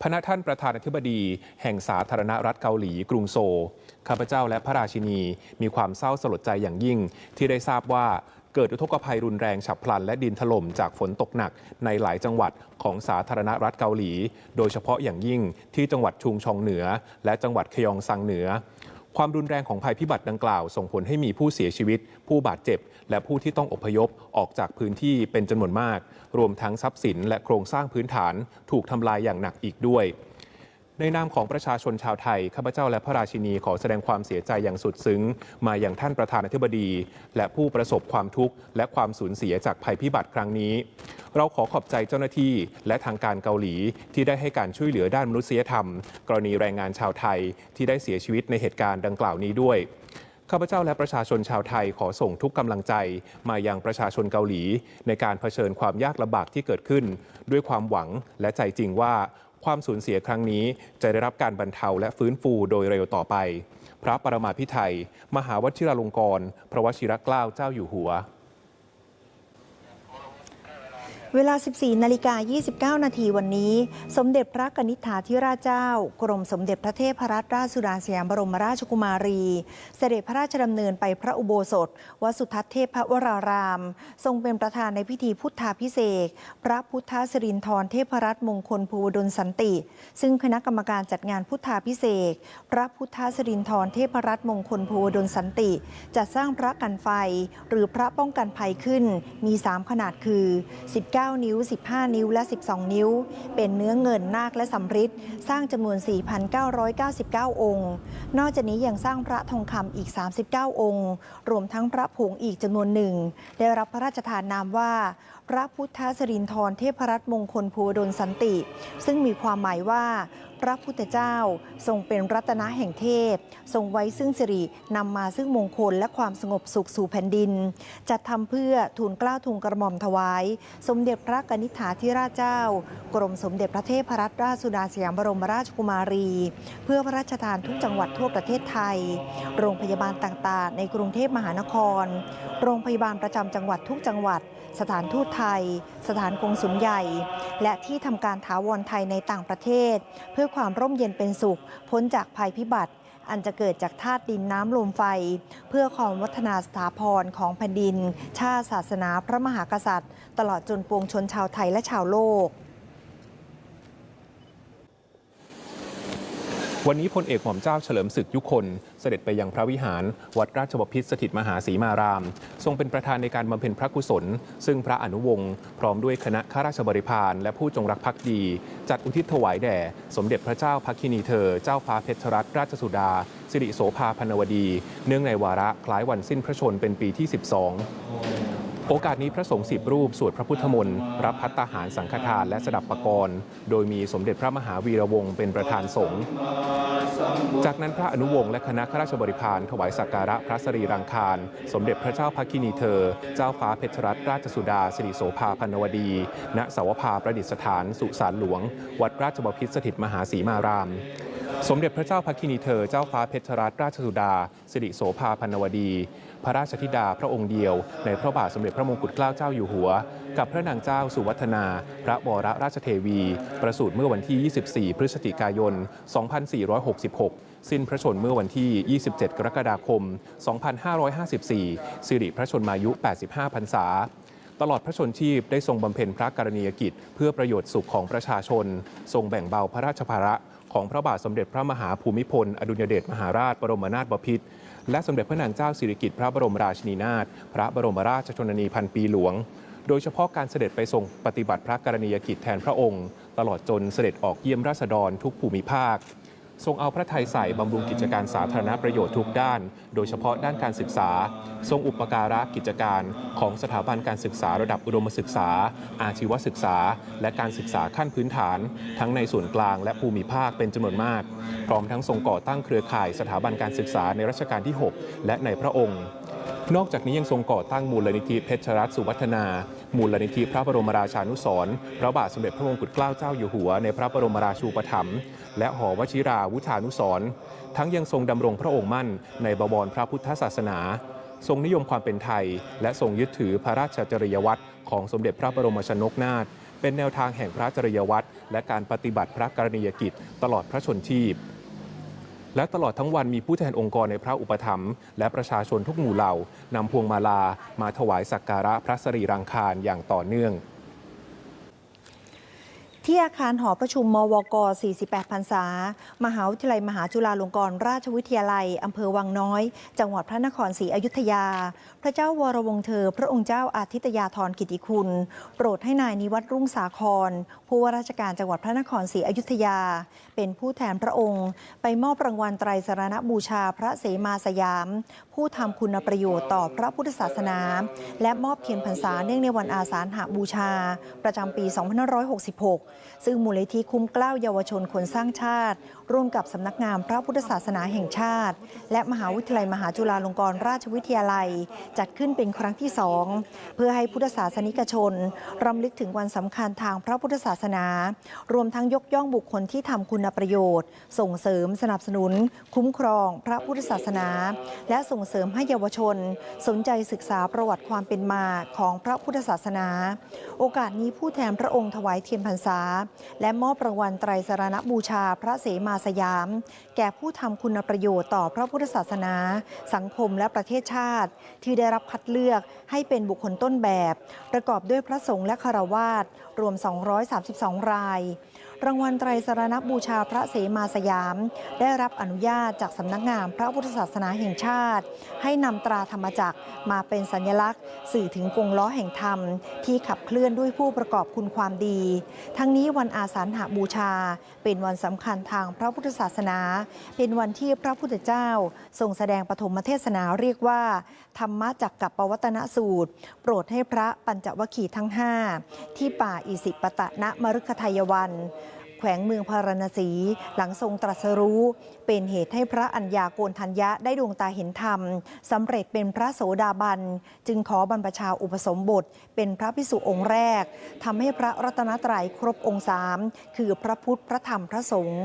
พระท่านประธานาธิบดี แห่งสาธารณรัฐเกาหลีกรุงโซลข้าพเจ้าและพระราชินีมีความเศร้าสลดใจอย่างยิ่ง ที่ได้ทราบว่าเกิดอุทกภัยรุนแรงฉับพลัน และดินถล่มจากฝนตกหนักในหลายจังหวัดของสาธารณรัฐเกาหลี โดยเฉพาะอย่างยิ่งที่จังหวัดชุงชองเหนือ และจังหวัดคยองซังเหนือ ความรุนแรงของภัยพิบัติดังกล่าว ส่งผลให้มีผู้เสียชีวิต ผู้บาดเจ็บ และผู้ที่ต้องอพยพออกจากพื้นที่เป็นจำนวนมาก รวมทั้งทรัพย์สิน และโครงสร้างพื้นฐาน ถูกทำลายอย่างหนักอีกด้วย ในนามของประชาชนชาวไทยข้าพเจ้าและพระราชินีขอแสดงความเสียใจอย่างสุดซึ้ง มาอย่างท่านประธานาธิบดี และผู้ประสบความทุกข์และความสูญเสียจากภัยพิบัติครั้งนี้ เราขอขอบใจเจ้าหน้าที่ และทางการเกาหลีที่ได้ให้การช่วยเหลือด้านมนุษยธรรม กรณีแรงงานชาวไทยที่ได้เสียชีวิตในเหตุการณ์ดังกล่าวนี้ด้วยข้าพเจ้าและประชาชนชาวไทยขอส่งทุกกำลังใจ มายังประชาชนเกาหลี ในการเผชิญความยากลำบากที่เกิดขึ้น ด้วยความหวังและใจจริงว่า ความสูญเสียครั้งนี้จะได้รับการบรรเทาและฟื้นฟูโดยเร็วต่อไป พระปรมาภิไธยมหาวชิราลงกรณ์พระวชิรเกล้าเจ้าอยู่หัว เวลา 14 นาฬิกา 29 นาทีวันนี้ สมเด็จพระกนิษฐาธิราชเจ้า กรมสมเด็จพระเทพรัตนราชสุดาสยามบรมราชกุมารี เสด็จพระราชดำเนินไปพระอุโบสถวัดสุทัศน์เทพวราราม ทรงเป็นประธานในพิธีพุทธาพิเศษพระพุทธสิรินทรเทพรัตน์มงคลภูวดลสันติ ซึ่งคณะกรรมการจัดงานพุทธาพิเศษพระพุทธสิรินทรเทพรัตน์มงคลภูวดลสันติจัดสร้างพระกันไฟ หรือพระป้องกันภัยขึ้นมี 3 ขนาดคือ 19นิ้ว 15 นิ้ว และ 12 นิ้ว เป็นเนื้อเงินนาคและสำริดสร้างจำนวน 4,999 องค์ นอกจากนี้ยังสร้างพระทองคำอีก 39 องค์ รวมทั้งพระผงอีกจำนวนหนึ่ง ได้รับพระราชทานนามว่า พระพุทธสรินทรเทพรัตน์มงคลภูดลสันติ ซึ่งมีความหมายว่า พระพุทธเจ้า ทรงเป็นรัตนะแห่งเทพ ทรงไว้ซึ่งสิรินำมาซึ่งมงคลและความสงบสุขสู่แผ่นดิน จัดทำเพื่อทูลกล้าทูลกระหม่อมถวาย สมเด็จพระกนิษฐาธิราชเจ้า กรมสมเด็จพระเทพรัตนราชสุดาสยามบรมราชกุมารี เพื่อพระราชทานทุกจังหวัดทั่วประเทศไทย โรงพยาบาลต่างๆ ในกรุงเทพมหานคร โรงพยาบาลประจำจังหวัดทุกจังหวัด สถานทูตไทย สถานกงสุลใหญ่ และที่ทำการถาวรไทยในต่างประเทศ เพื่อยความร่มเย็นเป็นสุข พ้นจากภัยพิบัติ อันจะเกิดจากธาตุดินน้ำลมไฟ เพื่อความวัฒนาสถาพรของแผ่นดิน ชาติศาสนาพระมหากษัตริย์ ตลอดจนปวงชนชาวไทยและชาวโลก วันนี้พลเอกหม่อมเจ้าเฉลิมศึกยุคนเสด็จไปยังพระวิหาร วัดราชบพิตรสถิตมหาศรีมาราม ทรงเป็นประธานในการบำเพ็ญพระกุศล ซึ่งพระอนุวงศ์พร้อมด้วยคณะข้าราชบริพารและผู้จงรักภักดี จัดอุทิศถวายแด่ สมเด็จพระเจ้าพักคินีเธอ เจ้าฟ้าเพชรรัตนราชสุดา สิริโสภาพนวดี เนื่องในวาระคล้ายวันสิ้นพระชนเป็นปีที่ 12 โอกาสนี้พระสงฆ์สิบรูปสวดพระพุทธมนต์รับพัตตาหารสังฆทานและสดับปรกรณ์โดยมีสมเด็จพระมหาวีระวงศ์เป็นประธานสงฆ์จากนั้นพระอนุวงศ์และคณะข้าราชบริพารถวายสักการะพระสรีรังคาร สมเด็จพระเจ้าพักินีเธอ เจ้าฟ้าเพชรรัตนราชสุดาสิริโสภาพันวดี ณสาวภาประดิษฐาน สุสานหลวง วัดราชบพิตรสถิตมหาศรีมารามสมเด็จพระเจ้าพักคินีเธอ เจ้าฟ้าเพชรรัตนราชสุดา สิริโสภาพันวดี พระราชธิดาพระองค์เดียว ในพระบาทสมเด็จพระมงกุฎเกล้าเจ้าอยู่หัว กับพระนางเจ้าสุวัฒนา พระวรราชเทวี ประสูติเมื่อวันที่ 24 พฤศจิกายน 2466 สิ้นพระชนม์เมื่อวันที่ 27 กรกฎาคม 2554 สิริพระชนมายุ 85 พรรษาตลอดพระชนชีพได้ทรงบำเพ็ญพระกรณียกิจ เพื่อประโยชน์สุขของประชาชน ทรงแบ่งเบาพระราชภาระของพระบาทสมเด็จพระมหาภูมิพล อดุลยเดชมหาราชบรมนาถบพิตร และสมเด็จพระนางเจ้าสิริกิติ์พระบรมราชินีนาถพระบรมราชชนนีพันปีหลวง โดยเฉพาะการเสด็จไปทรงปฏิบัติพระกรณียกิจแทนพระองค์ ตลอดจนเสด็จออกเยี่ยมราษฎรทุกภูมิภาค ทรงเอาพระทัยใส่บำรุงกิจการสาธารณประโยชน์ทุกด้าน โดยเฉพาะด้านการศึกษา ทรงอุปการะกิจการของสถาบันการศึกษาระดับอุดมศึกษา อาชีวศึกษา และการศึกษาขั้นพื้นฐาน ทั้งในส่วนกลางและภูมิภาคเป็นจำนวนมาก พร้อมทั้งทรงก่อตั้งเครือข่ายสถาบันการศึกษาในรัชกาลที่ 6 และในพระองค์นอกจากนี้ยังทรงก่อตั้งมูลนิธิเพชรรัตน์สุวัฒนา มูลนิธิพระบรมราชานุสรณ์พระบาทสมเด็จพระมงกุฎเกล้าเจ้าอยู่หัวในพระบรมราชูปถัมภ์ และหอวชิราวุธานุสรณ์ทั้งยังทรงดำรงพระองค์มั่นในบวรพระพุทธศาสนา ทรงนิยมความเป็นไทย และทรงยึดถือพระราชจริยวัตรของสมเด็จพระบรมชนกนาถเป็นแนวทางแห่งพระจริยวัตรและการปฏิบัติพระกรณียกิจตลอดพระชนชีพและตลอดทั้งวันมีผู้แทนองค์กรในพระอุปถัมภ์และประชาชนทุกหมู่เหล่านำพวงมาลามาถวายสักการะพระสรีรังคารอย่างต่อเนื่อง ที่อาคารหอประชุมมวก 48พรรษา มหาวิทยาลัยมหาจุฬาลงกรณราชวิทยาลัย อำเภอวังน้อย จังหวัดพระนครศรีอยุธยา พระเจ้าวรวงเธอ พระองค์เจ้าอาทิตยาธรกิติคุณ โปรดให้นายนิวัตรรุ่งสาคร ผู้ว่าราชการจังหวัดพระนครศรีอยุธยา เป็นผู้แทนพระองค์ ไปมอบรางวัลไตรสรณบูชาพระเสมาสยาม ผู้ทำคุณประโยชน์ต่อพระพุทธศาสนา และมอบเทียนพรรษาเนื่องในวันอาสาฬหบูชา ประจำปี 2566ซึ่งมูลนิธิคุ้มเกล้าเยาวชนคนสร้างชาติ ร่วมกับสำนักงานพระพุทธศาสนาแห่งชาติ และมหาวิทยาลัยมหาจุฬาลงกรณราชวิทยาลัย จัดขึ้นเป็นครั้งที่สองเพื่อให้พุทธศาสนิกชนรำลึกถึงวันสำคัญทางพระพุทธศาสนา รวมทั้งยกย่องบุคคลที่ทำคุณประโยชน์ ส่งเสริมสนับสนุน คุ้มครองพระพุทธศาสนา และส่งเสริมให้เยาวชน สนใจศึกษาประวัติความเป็นมาของพระพุทธศาสนา โอกาสนี้ผู้แทนพระองค์ถวายเทียนพรรษาและมอบรางวัลไตรสรณบูชาพระเสมาสยาม แก่ผู้ทำคุณประโยชน์ต่อพระพุทธศาสนา สังคมและประเทศชาติ ที่ได้รับคัดเลือกให้เป็นบุคคลต้นแบบ ประกอบด้วยพระสงฆ์และคารวาสรวม 232 ราย รางวัลไตรสรณบูชาพระเสมาสยาม ได้รับอนุญาตจากสำนักงานพระพุทธศาสนาแห่งชาติ ให้นำตราธรรมจักรมาเป็นสัญลักษณ์ สื่อถึงกงล้อแห่งธรรม ที่ขับเคลื่อนด้วยผู้ประกอบคุณความดี ทั้งนี้วันอาสาฬหาบูชา เป็นวันสำคัญทางพระพุทธศาสนา เป็นวันที่พระพุทธเจ้า ทรงแสดงปฐมเทศนาเรียกว่า ธรรมจักกับปวัตนสูตร โปรดให้พระปัญจวคีทั้งห้าที่ป่าอิสิปตะณมฤคทายวัน แขวงเมืองพาราณสี หลังทรงตรัสรู้ เป็นเหตุให้พระอัญญาโกนทัญญะได้ดวงตาเห็นธรรมสำเร็จเป็นพระโสดาบัน จึงขอบรรพชาอุปสมบท เป็นพระพิสุองค์แรกทำให้พระรัตนตรัยครบองค์สามคือพระพุทธพระธรรมพระสงฆ์